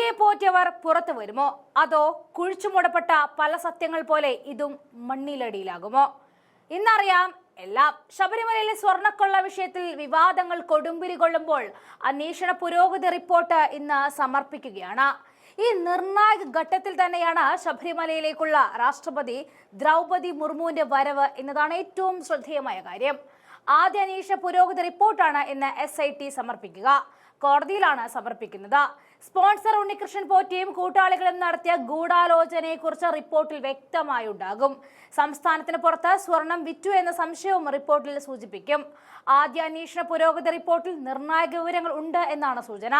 പോറ്റിയെ പോറ്റിയവർ പുറത്തു വരുമോ അതോ കുഴിച്ചുമൂടപ്പെട്ട പല സത്യങ്ങൾ പോലെ ഇതും മണ്ണിലടിയിലാകുമോ? ഇന്നറിയാം എല്ലാം. ശബരിമലയിലെ സ്വർണക്കൊള്ള വിഷയത്തിൽ വിവാദങ്ങൾ കൊടുമ്പിരി കൊള്ളുമ്പോൾ അന്വേഷണ പുരോഗതി റിപ്പോർട്ട് ഇന്ന് സമർപ്പിക്കുകയാണ്. ഈ നിർണായക ഘട്ടത്തിൽ തന്നെയാണ് ശബരിമലയിലേക്കുള്ള രാഷ്ട്രപതി ദ്രൗപതി മുർമുവിന്റെ വരവ് എന്നതാണ് ഏറ്റവും ശ്രദ്ധേയമായ കാര്യം. ആദ്യ അന്വേഷണ പുരോഗതി റിപ്പോർട്ടാണ് ഇന്ന് എസ് ഐ ടി സമർപ്പിക്കുക. കോടതിയിലാണ് സമർപ്പിക്കുന്നത്. സ്പോൺസർ ഉണ്ണികൃഷ്ണൻ പോറ്റിയും കൂട്ടാളികളും നടത്തിയ ഗൂഢാലോചനയെക്കുറിച്ച് റിപ്പോർട്ടിൽ വ്യക്തമായി ഉണ്ടാകും സംസ്ഥാനത്തിന് പുറത്ത് സ്വർണം വിറ്റു എന്ന സംശയവും റിപ്പോർട്ടിൽ സൂചിപ്പിക്കും. ആദ്യ അന്വേഷണ പുരോഗതി റിപ്പോർട്ടിൽ നിർണായക വിവരങ്ങൾ ഉണ്ട് എന്നാണ് സൂചന.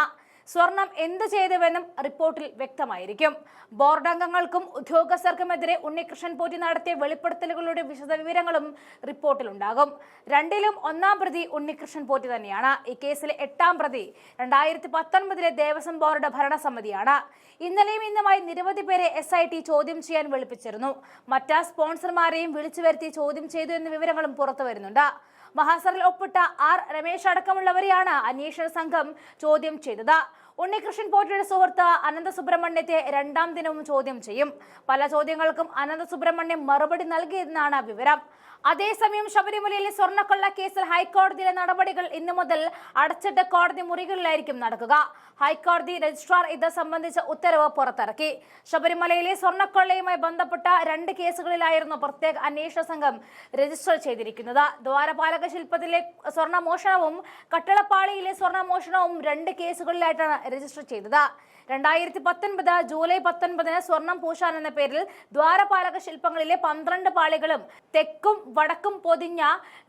സ്വർണം എന്ത് ചെയ്തുവെന്നും റിപ്പോർട്ടിൽ വ്യക്തമായിരിക്കും. ബോർഡംഗങ്ങൾക്കും ഉദ്യോഗസ്ഥർക്കുമെതിരെ ഉണ്ണികൃഷ്ണൻ പോറ്റി നടത്തിയ വെളിപ്പെടുത്തലുകളുടെ വിശദവിവരങ്ങളും റിപ്പോർട്ടിലുണ്ടാകും രണ്ടിലും ഒന്നാം പ്രതി ഉണ്ണികൃഷ്ണൻ പോറ്റി തന്നെയാണ്. ഈ കേസിലെ എട്ടാം പ്രതി രണ്ടായിരത്തി പത്തൊൻപതിലെ ദേവസ്വം ബോർഡ് ഭരണസമിതിയാണ്. ഇന്നലെയും ഇന്നുമായി നിരവധി പേരെ എസ് ഐ ടി ചോദ്യം ചെയ്യാൻ വിളിപ്പിച്ചിരുന്നു. മറ്റ് സ്പോൺസർമാരെയും വിളിച്ചു വരുത്തി ചോദ്യം ചെയ്തു എന്ന വിവരങ്ങളും പുറത്തു വരുന്നുണ്ട്. മഹാസറിൽ ഒപ്പിട്ട ആർ രമേശ് അടക്കമുള്ളവരെയാണ് അന്വേഷണ സംഘം ചോദ്യം ചെയ്തത്. ഉണ്ണികൃഷ്ണൻ പോറ്റിയുടെ സുഹൃത്ത് അനന്ത സുബ്രഹ്മണ്യത്തെ രണ്ടാം ദിനവും ചോദ്യം ചെയ്യും. പല ചോദ്യങ്ങൾക്കും അനന്ത സുബ്രഹ്മണ്യം മറുപടി നൽകിയെന്നാണ് വിവരം. അതേസമയം ശബരിമലയിലെ സ്വർണക്കൊള്ള കേസിൽ ഹൈക്കോടതിയിലെ നടപടികൾ ഇന്നു മുതൽ അടച്ചിട്ട കോടതി മുറികളിലായിരിക്കും നടക്കുക. ഹൈക്കോടതി രജിസ്ട്രാർ ഇത് സംബന്ധിച്ച ഉത്തരവ് പുറത്തിറക്കി. ശബരിമലയിലെ സ്വർണക്കൊള്ളയുമായി ബന്ധപ്പെട്ട രണ്ട് കേസുകളിലായിരുന്നു പ്രത്യേക അന്വേഷണ സംഘം രജിസ്റ്റർ ചെയ്തിരിക്കുന്നത്. ദ്വാരപാലക ശില്പത്തിലെ സ്വർണമോഷണവും കട്ടളപ്പാളിയിലെ സ്വർണമോഷണവും രണ്ട് കേസുകളിലായിട്ടാണ് രജിസ്റ്റർ ചെയ്തത്. രണ്ടായിരത്തി പത്തൊൻപത് ജൂലൈ പത്തൊൻപതിന് സ്വർണം പൂശാൻ എന്ന പേരിൽ ദ്വാരപാലക ശില്പങ്ങളിലെ പന്ത്രണ്ട് പാളികളും തെക്കും വടക്കും പൊതിഞ്ഞ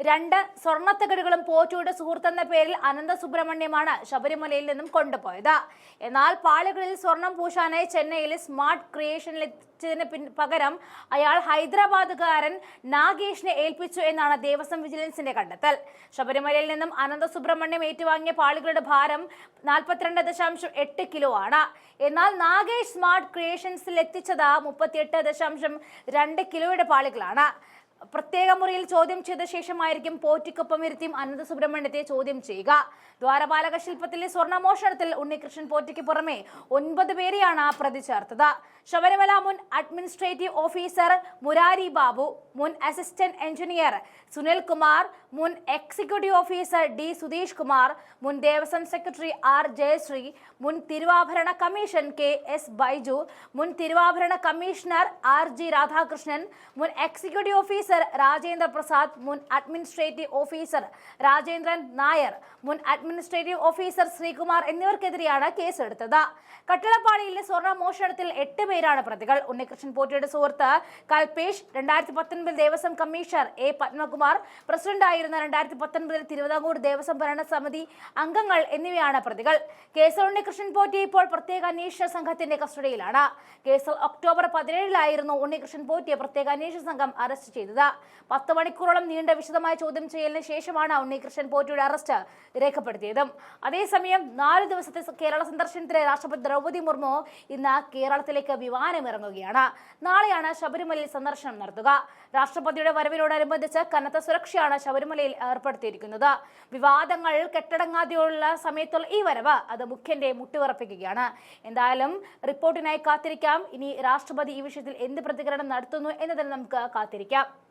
രണ്ട് സ്വർണത്തകടുകളും പോറ്റിയുടെ സുഹൃത്തെന്ന പേരിൽ അനന്ത സുബ്രഹ്മണ്യമാണ് ശബരിമലയിൽ നിന്നും കൊണ്ടുപോയത്. എന്നാൽ പാളികളിൽ സ്വർണം പൂശാനായി ചെന്നൈയിലെ സ്മാർട്ട് ക്രിയേഷനിലെത്തിയതിന് പിൻ പകരം അയാൾ ഹൈദരാബാദുകാരൻ നാഗേഷിനെ ഏൽപ്പിച്ചു എന്നാണ് ദേവസ്വം വിജിലൻസിന്റെ കണ്ടെത്തൽ. ശബരിമലയിൽ നിന്നും അനന്ത സുബ്രഹ്മണ്യം ഏറ്റുവാങ്ങിയ പാളികളുടെ ഭാരം നാൽപ്പത്തിരണ്ട് ദശാംശം എട്ട് കിലോ ആണ്. എന്നാൽ നാഗേഷ് സ്മാർട്ട് ക്രിയേഷൻസിൽ എത്തിച്ചത് മുപ്പത്തിയെട്ട് ദശാംശം രണ്ട് കിലോയുടെ പാളികളാണ്. പ്രത്യേക മുറിയിൽ ചോദ്യം ചെയ്ത ശേഷമായിരിക്കും പോറ്റിക്കൊപ്പം ഇരുത്തിയും അനന്ത സുബ്രഹ്മണ്യത്തെ ചോദ്യം ചെയ്യുക. ദ്വാരപാലക ശില്പത്തിലെ സ്വർണമോഷണത്തിൽ ഉണ്ണികൃഷ്ണൻ പോറ്റിക്ക് പുറമെ ഒൻപത് പേരെയാണ് പ്രതി ചേർത്തത്. ശബരിമല മുൻ അഡ്മിനിസ്ട്രേറ്റീവ് ഓഫീസർ മുരാരി ബാബു മുൻ അസിസ്റ്റന്റ് എഞ്ചിനീയർ സുനിൽ കുമാർ മുൻ executive officer D Sudheesh Kumar മുൻ ദേവസ്വം സെക്രട്ടറി ആർ ജയശ്രീ മുൻ തിരുവാഭരണ കമ്മീഷൻ കെ എസ് ബൈജു മുൻ തിരുവാഭരണ കമ്മീഷണർ ആർ ജി രാധാകൃഷ്ണൻ മുൻ എക്സിക്യൂട്ടീവ് ഓഫീസർ രാജേന്ദ്ര പ്രസാദ് മുൻ അഡ്മിനിസ്ട്രേറ്റീവ് ഓഫീസർ രാജേന്ദ്രൻ നായർ മുൻ അഡ്മിനിസ്ട്രേറ്റീവ് ഓഫീസർ ശ്രീകുമാർ എന്നിവർക്കെതിരെയാണ് കേസെടുത്തത്. കട്ടിളപ്പാളിയിലെ സ്വർണ മോഷണത്തിൽ എട്ട് പേരാണ് പ്രതികൾ. ഉണ്ണികൃഷ്ണൻ പോറ്റിയുടെ സുഹൃത്ത് കൽപേഷ് രണ്ടായിരത്തി പത്തൊൻപതിൽ ദേവസ്വം കമ്മീഷണർ എ പത്മകുമാർ പ്രസിഡന്റായിരുന്ന രണ്ടായിരത്തി പത്തൊൻപതിൽ തിരുവിതാംകൂർ ദേവസ്വം ഭരണ സമിതി അംഗങ്ങൾ എന്നിവയാണ് പ്രതികൾ. കേസിൽ ഉണ്ണികൃഷ്ണൻ പോറ്റി ഇപ്പോൾ പ്രത്യേക അന്വേഷണ സംഘത്തിന്റെ കസ്റ്റഡിയിലാണ്. കേസിൽ ഒക്ടോബർ പതിനേഴിലായിരുന്നു ഉണ്ണികൃഷ്ണൻ പോറ്റിയെ പ്രത്യേക അന്വേഷണ സംഘം അറസ്റ്റ് ചെയ്തത്. പത്ത് മണിക്കൂറോളം നീണ്ട വിശദമായ ചോദ്യം ചെയ്യലിന് ശേഷമാണ് ഉണ്ണികൃഷ്ണൻ പോറ്റിയുടെ അറസ്റ്റ് രേഖപ്പെടുത്തിയതും. അതേസമയം നാല് ദിവസത്തെ കേരള സന്ദർശനത്തിലെ രാഷ്ട്രപതി ദ്രൗപദി മുർമു ഇന്ന് കേരളത്തിലേക്ക് വിമാനമിറങ്ങുകയാണ്. നാളെയാണ് ശബരിമലയിൽ സന്ദർശനം നടത്തുക. രാഷ്ട്രപതിയുടെ വരവിനോടനുബന്ധിച്ച് കനത്ത സുരക്ഷയാണ് ശബരിമലയിൽ ഏർപ്പെടുത്തിയിരിക്കുന്നത്. വിവാദങ്ങൾ കെട്ടടങ്ങാതെയുള്ള സമയത്തുള്ള ഈ വരവ് അത് മുഖ്യന്റെ മുട്ടിയുറപ്പിക്കുകയാണ് എന്തായാലും റിപ്പോർട്ടിനായി കാത്തിരിക്കാം. ഇനി രാഷ്ട്രപതി ഈ വിഷയത്തിൽ എന്ത് പ്രതികരണം നടത്തുന്നു എന്നതിന് നമുക്ക് കാത്തിരിക്കാം.